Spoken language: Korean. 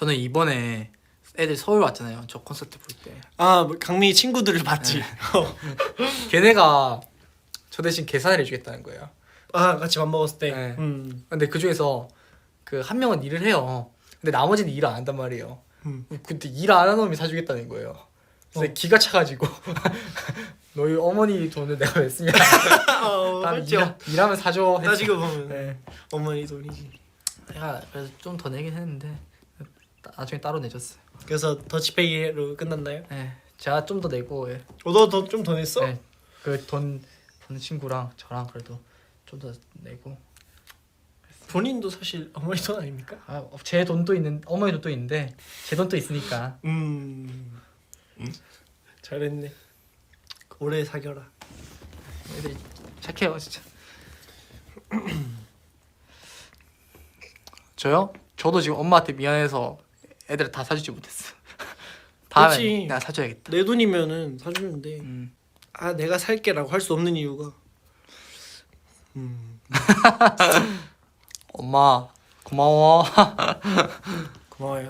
저는 이번에 애들 서울 왔잖아요. 저 콘서트 볼 때. 아 뭐, 강민이 친구들을 봤지. 어. 걔네가 저 대신 계산을 해주겠다는 거예요. 아 같이 밥 먹었을 때. 네. 음. 근데 그 중에서 그 한 명은 일을 해요. 근데 나머지는 일을 안 한단 말이에요. 음. 근데 일 안 하는 놈이 사주겠다는 거예요. 그래서 어. 기가 차가지고 너희 어머니 돈을 내가 왜 쓰냐? 어, 난 맞죠. 일, 일하면 사줘. 했죠. 따지고 보면 네. 어머니 돈이지. 내가 그래서 좀 더 내긴 했는데 따- 나중에 따로 내줬어요. 그래서 더치페이로 끝났나요? 네, 제가 좀 더 내고 예. 어, 너더 좀 더 냈어? 네, 그돈 번 친구랑 저랑 그래도 좀 더 내고 본인도 사실 어머니 돈 아닙니까? 아, 제 돈도 있는 어머니 돈도 있는데 제 돈도 있으니까 음. 잘했네. 오래 사겨라. 애들이 착해요 진짜. 저요? 저도 지금 엄마한테 미안해서 애들 다 사주지 못했어. 다음에. 내가 사줘야겠다. 내 돈이면은 사주는데 음. 아 내가 살게라고 할 수 없는 이유가 음. 엄마 고마워. 고마워요.